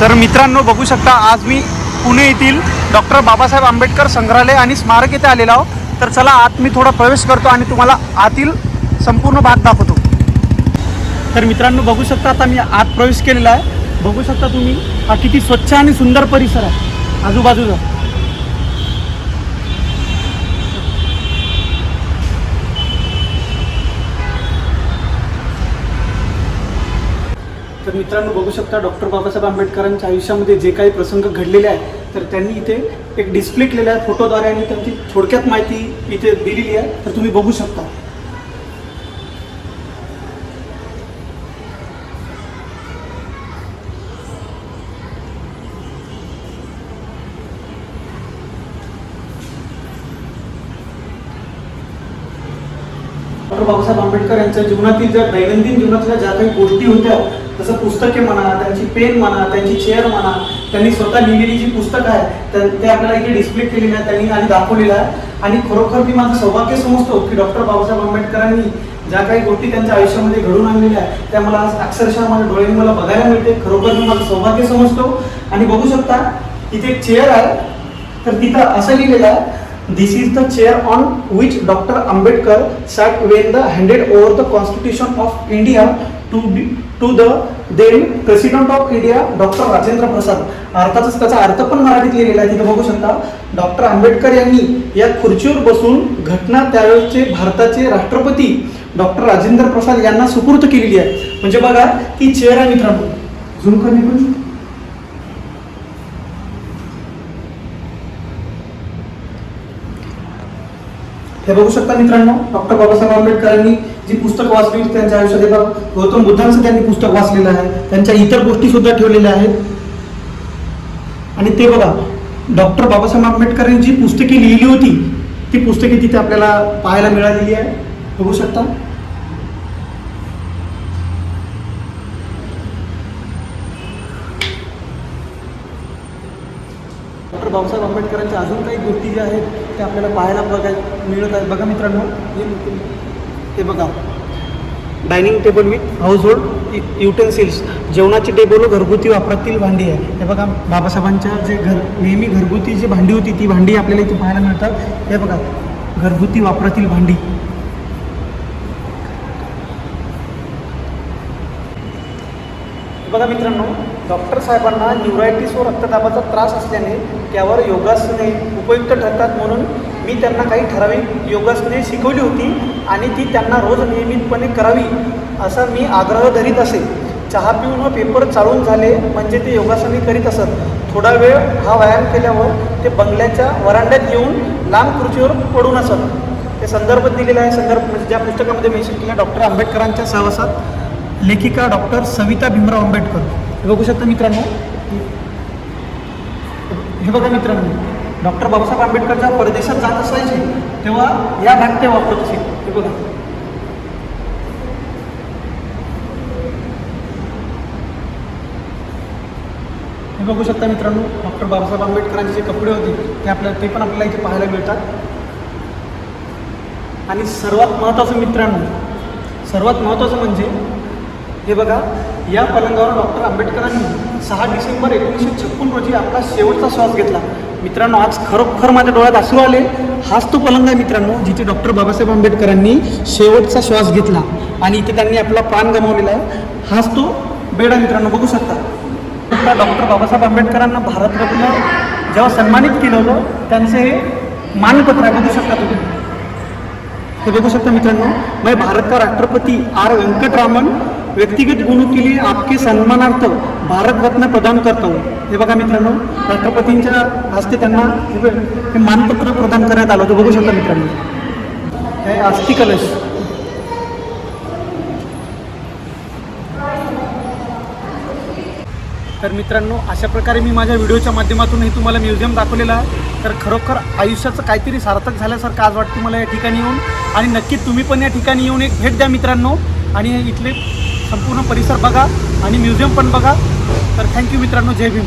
तर मित्रांनो बघू शकता आज मी पुणे येथील डॉक्टर बाबासाहेब आंबेडकर संग्रहालय आणि स्मारक येथे आलेलो आहो तर चला आत मी थोडा प्रवेश करतो आणि तुम्हाला आतील संपूर्ण भाग दाखवतो. तर मित्रांनो बघू शकता आता मी आत प्रवेश केलेला आहे. बघू शकता तुम्ही हा किती स्वच्छ आणि सुंदर परिसर आहे. आजूबाजूचा तर मित्रांनो बघू शकता डॉक्टर बाबासाहेब आंबेडकरांच्या आयुष्यामध्ये जे काही प्रसंग घडलेले आहेत तर त्यांनी इथे एक डिस्प्ले केलेला आहे फोटोद्वारे आणि त्यांची थोडक्यात माहिती इथे दिलेली आहे. तर तुम्ही बघू शकता. डॉक्टर बाबासाहेब आंबेडकर यांच्या जीवनातील ज्या दैनंदिन जीवनातल्या ज्या काही गोष्टी होत्या जसं पुस्तके म्हणा त्यांची पेन म्हणा त्यांची चेअर म्हणा त्यांनी स्वतः लिहिलेली जी पुस्तकं आहे त्या- ते आपल्याला इथे डिस्प्ले केलेली आहे त्यांनी आणि दाखवलेलं आहे आणि खरोखर मी माझं सौभाग्य समजतो की डॉक्टर बाबासाहेब आंबेडकरांनी ज्या काही गोष्टी त्यांच्या आयुष्यामध्ये घडून आणलेल्या आहेत त्या मला आज अक्षरशः माझ्या डोळ्यांनी मला बघायला मिळते. खरोखर मी माझं सौभाग्य समजतो. आणि बघू शकता इथे एक चेअर आहे तर तिथं असं लिहिलेलं आहे This is the chair on which doctor Ambedkar sat when the handed over the constitution of India to be to the then president of India doctor Rajendra Prasad अर्थातच त्याचा अर्थ पण मराठीत लिहिलेला आहे तिथं बघू शकता. डॉक्टर आंबेडकर यांनी या खुर्चीवर बसून घटना त्यावेळेचे भारताचे राष्ट्रपती डॉक्टर राजेंद्र प्रसाद यांना सुपूर्त केलेली आहे. म्हणजे बघा ती चेअर आहे मित्रांनो. झूम निघून. हे बघू शकता मित्रांनो डॉक्टर बाबासाहेब आंबेडकरांनी जी पुस्तक वाचली होती त्यांच्या आयुष्यात हे बघा, गौतम बुद्धांचं त्यांनी पुस्तक वाचलेलं आहे. त्यांच्या इतर गोष्टी सुद्धा ठेवलेल्या आहेत. आणि ते बघा डॉक्टर बाबासाहेब आंबेडकरांनी जी पुस्तके लिहिली होती ती पुस्तके तिथे आपल्याला पाहायला मिळालेली आहे. बघू शकता. बाबासाहेब आंबेडकरांच्या अजून काही गोष्टी ज्या आहेत त्या आपल्याला पाहायला बघाय मिळत आहेत. बघा मित्रांनो हे बघा. Dining table with household utensils जेवणाची टेबल घरगुती वापरातील भांडी आहे हे बघा बाबासाहेबांच्या जे घर नेहमी घरगुती जी भांडी होती ती भांडी आपल्याला इथे पाहायला मिळतात. हे बघा घरगुती वापरातील भांडी. बघा मित्रांनो डॉक्टर साहेबांना न्युरायटिस व रक्तदाबाचा त्रास असल्याने त्यावर योगासने उपयुक्त ठरतात म्हणून मी त्यांना काही ठराविक योगासने शिकवली होती आणि ती त्यांना रोज नियमितपणे करावी असा मी आग्रह धरीत असे. चहा पिऊन व पेपर चालून झाले म्हणजे ते योगासने करीत असत. थोडा वेळ हा व्यायाम केल्यावर ते बंगल्याच्या वरांड्यात येऊन लांब खुर्चीवर पडून असत. ते संदर्भ दिलेला आहे संदर्भ म्हणजे ज्या पुस्तकामध्ये मेन्शन केलं डॉक्टर आंबेडकरांच्या सहवासात. लेखिका डॉक्टर सविता भीमराव आंबेडकर. हे बघू शकता मित्रांनो. हे बघा मित्रांनो. डॉक्टर बाबासाहेब आंबेडकर जेव्हा परदेशात जात असायचे तेव्हा या भाग ते वापरत असे हे बघा. हे बघू शकता मित्रांनो डॉक्टर बाबासाहेब आंबेडकरांचे जे कपडे होते ते आपल्याला ते पण आपल्याला इथे पाहायला मिळतात. आणि सर्वात महत्त्वाचं मित्रांनो सर्वात महत्त्वाचं म्हणजे हे बघा या पलंगावर डॉक्टर आंबेडकरांनी सहा डिसेंबर एकोणीसशे छप्पन रोजी आपला शेवटचा श्वास घेतला. मित्रांनो आज खरोखर माझ्या डोळ्यात अश्रू आले. हाच तो पलंग आहे मित्रांनो जिथे डॉक्टर बाबासाहेब आंबेडकरांनी शेवटचा श्वास घेतला आणि इथे त्यांनी आपला प्राण गमावलेला आहे. हाच तो बेड आहे मित्रांनो बघू शकता. आता डॉक्टर बाबासाहेब आंबेडकरांना भारतरत्न जेव्हा सन्मानित केलं होतं त्यांचे हे मानपत्र आहे बघू शकता तुम्ही. हे बघू शकता मित्रांनो मैं भारत का आर व्यंकटरामन व्यक्तिगत गुण के लिए आपके सन्मानार्थ भारत रत्न प्रदान करतो हे. बघा मित्रांनो राष्ट्रपतींच्या हस्ते त्यांना हे हे मानपत्र प्रदान करण्यात आलं होतं. बघू शकता मित्रांनो. हे अस्थि कलश. तर मित्रांनो अशा प्रकारे मी माझ्या व्हिडिओच्या माध्यमातून हे तुम्हाला म्युझियम दाखवलेलं आहे. तर खरोखर आयुष्याचं काहीतरी सार्थक झाल्यासारखं आज वाटतं मला या ठिकाणी येऊन. आणि नक्की तुम्ही पण या ठिकाणी येऊन एक भेट द्या मित्रांनो. आणि इथले संपूर्ण परिसर बघा आणि म्युझियम पण बघा. तर थँक्यू मित्रांनो जय भीम.